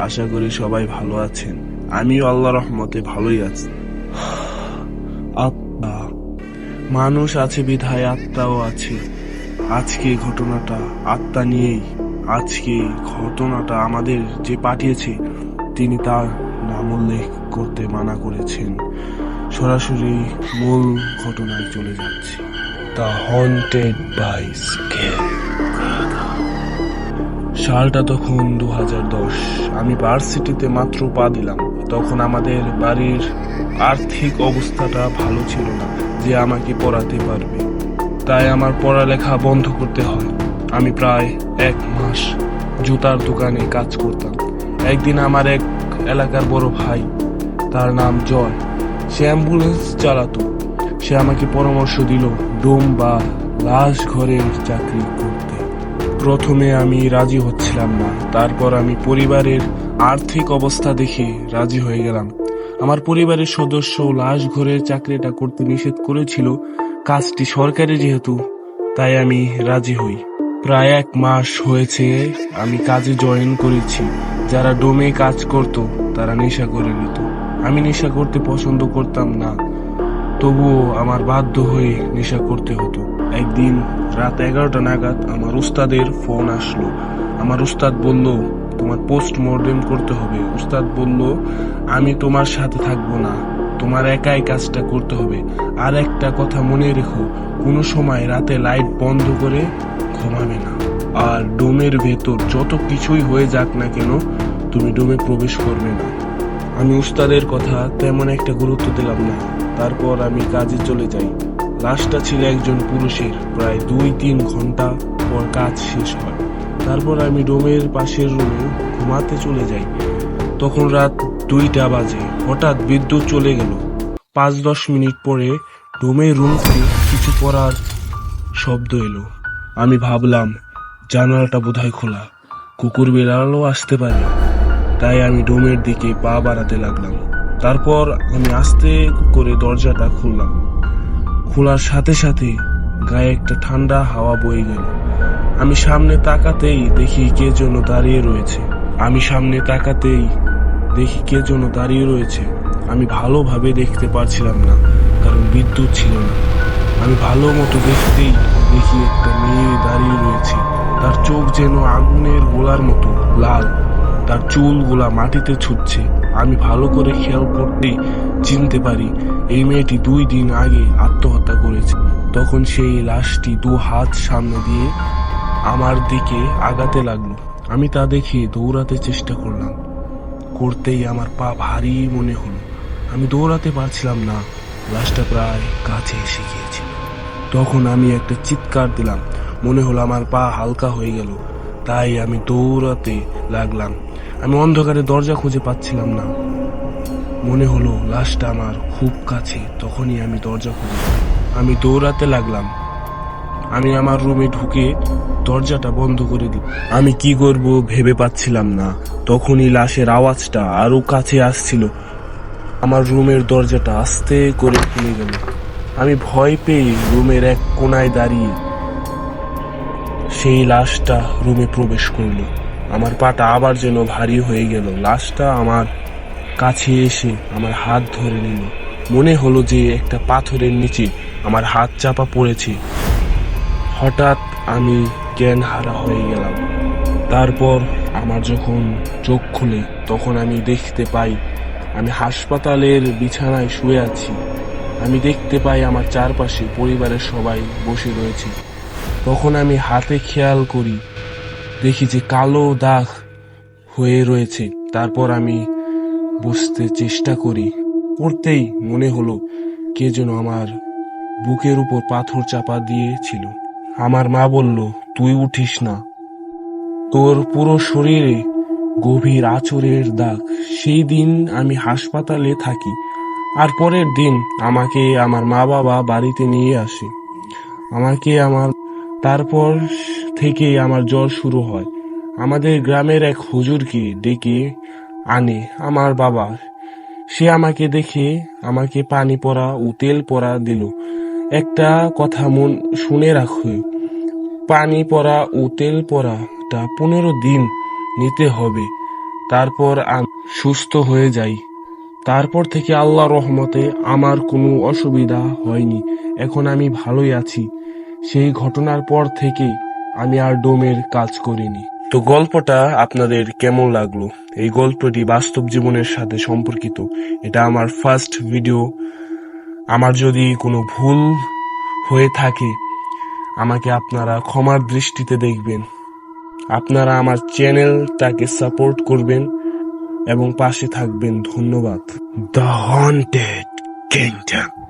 আশা করি সবাই ভালো আছেন। আমিও আল্লাহ রহমতে ভালোই আছি। আত্মা। মানুষ আছে বিধায়, আত্মাও আছে। আজকে ঘটনাটা আত্মা নিয়েই, আজকে ঘটনাটা আমাদের যে পাঠিয়েছে, তিনি তার নাম উল্লেখ করতে মানা করেছেন। সরাসরি মূল ঘটনায় চলে যাচ্ছে। দ্য হন্টেড বাই স্কেল সালটা তখন দু হাজার দশ। আমি ভার্সিটিতে মাত্র পা দিলাম। তখন আমাদের বাড়ির আর্থিক অবস্থাটা ভালো ছিল না যে আমাকে পড়াতে পারবে। তাই আমার পড়ালেখা বন্ধ করতে হয়। আমি প্রায় এক মাস জুতার দোকানে কাজ করতাম। একদিন আমার এক এলাকার বড় ভাই, তার নাম জয়, সে অ্যাম্বুলেন্স চালাতো। সে আমাকে পরামর্শ দিল, ডোম বা লাশ ঘরের চাকরি করতে প্রথমে আমি রাজি হচ্ছিলাম না। তারপর আমি পরিবারের আর্থিক অবস্থা দেখে রাজি হয়ে গেলাম। আমার পরিবারের সদস্য লাশ ঘরের চাকরিটা করতে নিষেধ করেছিল। কাজটি সরকারি যেহেতু, তাই আমি রাজি হই। প্রায় এক মাস হয়েছে আমি কাজে জয়েন করেছি। যারা ডোমে কাজ করত, তারা নেশা করে নিত। আমি নেশা করতে পছন্দ করতাম না, তবুও আমার বাধ্য হয়ে নেশা করতে হতো। একদিন রাত এগারোটা নাগাদ আমার উস্তাদের ফোন আসলো। আমার উস্তাদ বলল, তোমার পোস্ট মর্টেম করতে হবে। উস্তাদ বলল, আমি তোমার সাথে থাকব না। তোমার একাই কাজটা করতে হবে। আর একটা কথা মনে রেখো, কোনো সময় রাতে লাইট বন্ধ করে ঘুমাবে না। আর ডোমের ভেতর যত কিছুই হয়ে যাক না কেন, তুমি ডোমে প্রবেশ করবে না। আমি উস্তাদের কথা তেমন একটা গুরুত্ব দিলাম না। তারপর আমি কাজে চলে যাই। লাশটা ছিল একজন পুরুষের। প্রায় দুই তিন ঘণ্টা পর কাজ শেষ হয়। তারপর আমি ডোমের পাশের রুমে ঘুমাতে চলে যাই। তখন রাত দুইটা বাজে। হঠাৎ বিদ্যুৎ চলে গেল। পাঁচ দশ মিনিট পরে ডোমের রুম থেকে কিছু পড়ার শব্দ এলো। আমি ভাবলাম, জানালাটা বোধহয় খোলা। কুকুর বেড়ালও আসতে পারে। তাই আমি ডোমের দিকে পা বাড়াতে লাগলাম। তারপর আমি আস্তে করে দরজাটা খুললাম। খোলার সাথে সাথে গায়ে একটা ঠান্ডা হাওয়া বয়ে গেল। আমি সামনে তাকাতেই দেখি কে যেন দাঁড়িয়ে রয়েছে। আমি সামনে তাকাতেই দেখি কে যেন দাঁড়িয়ে রয়েছে। আমি ভালোভাবে দেখতে পারছিলাম না, কারণ বিদ্যুৎ ছিল না। আমি ভালো মতো দেখতেই দেখি একটা মেয়ে দাঁড়িয়ে রয়েছে। তার চোখ যেন আগুনের গোলার মতো, লাল। তার চুলগুলা মাটিতে ছুটছে। আমি ভালো করে খেয়াল করতেই চিনতে পারি। এই মেয়েটি দুই দিন আগে আত্মহত্যা করেছে। তখন সেই লাশটি দু হাত সামনে দিয়ে আমার দিকে আগাতে লাগল। আমি তা দেখে দৌড়াতে চেষ্টা করলাম। করতেই আমার পা ভারী মনে হলো। আমি দৌড়াতে পারছিলাম না। লাশটা প্রায় কাছে এসে গিয়েছিল। তখন আমি একটা চিৎকার দিলাম। মনে হলো আমার পা হালকা হয়ে গেল। তাই আমি দৌড়াতে লাগলাম। আমি অন্ধকারে দরজা খুঁজে পাচ্ছিলাম না। মনে হলো লাশটা আমার খুব কাছে, তখনই আমি দরজা খুঁজে আমি দৌড়াতে লাগলাম। আমি আমার রুমে ঢুকে দরজাটা বন্ধ করে দিই আমি কি করব ভেবে পাচ্ছিলাম না। তখনই লাশের আওয়াজটা আরও কাছে আসছিল। আমার রুমের দরজাটা আস্তে করে খুলে গেল। আমি ভয় পেয়ে রুমের এক কোনায় দাঁড়িয়ে সেই লাশটা রুমে প্রবেশ করল। আমার পাটা আবার যেন ভারী হয়ে গেল। লাশটা আমার কাছে এসে আমার হাত ধরে নিল। মনে হলো যে একটা পাথরের নিচে আমার হাত চাপা পড়েছে। হঠাৎ আমি জ্ঞান হারা হয়ে গেলাম। তারপর আমার যখন চোখ খুলে তখন আমি দেখতে পাই, আমি হাসপাতালের বিছানায় শুয়ে আছি। আমি দেখতে পাই আমার চারপাশে পরিবারের সবাই বসে রয়েছে। তখন আমি হাতে খেয়াল করি, দেখি যে কালো দাগ হয়ে রয়েছে। তারপর আমি বুঝতে চেষ্টা করি, পড়তেই মনে হলো কে যেন আমার বুকের উপর পাথর চাপা দিয়েছিল। আমার মা বলল, তুই উঠিস না। তোর পুরো শরীরে গভীর আচরের দাগ। সেই দিন আমি হাসপাতালে থাকি, আর পরের দিন আমাকে আমার মা বাবা বাড়িতে নিয়ে আসে। আমাকে আমার তারপর থেকে আমার জ্বর শুরু হয়। আমাদের গ্রামের এক হুজুরকে ডেকে আনে আমার বাবা। সে আমাকে দেখে আমাকে পানি পরা ও তেল পড়া দিল। একটা কথা মন শুনে রাখো, পানি পরা ও তেল পড়াটা পনেরো দিন নিতে হবে, তারপর আমি সুস্থ হয়ে যাই। তারপর থেকে আল্লাহ রহমতে আমার কোনো অসুবিধা হয়নি, এখন আমি ভালোই আছি। সেই ঘটনার পর থেকে আমি আর ডোমের কাজ করিনি। তো গল্পটা আপনাদের কেমন লাগল? এই গল্পটি বাস্তব জীবনের সাথে সম্পর্কিত। এটা আমার ফার্স্ট ভিডিও আমার যদি কোনো ভুল হয়ে থাকে, আমাকে আপনারা ক্ষমার দৃষ্টিতে দেখবেন। আপনারা আমার চ্যানেলটাকে সাপোর্ট করবেন এবং পাশে থাকবেন। ধন্যবাদ। The haunted kingdom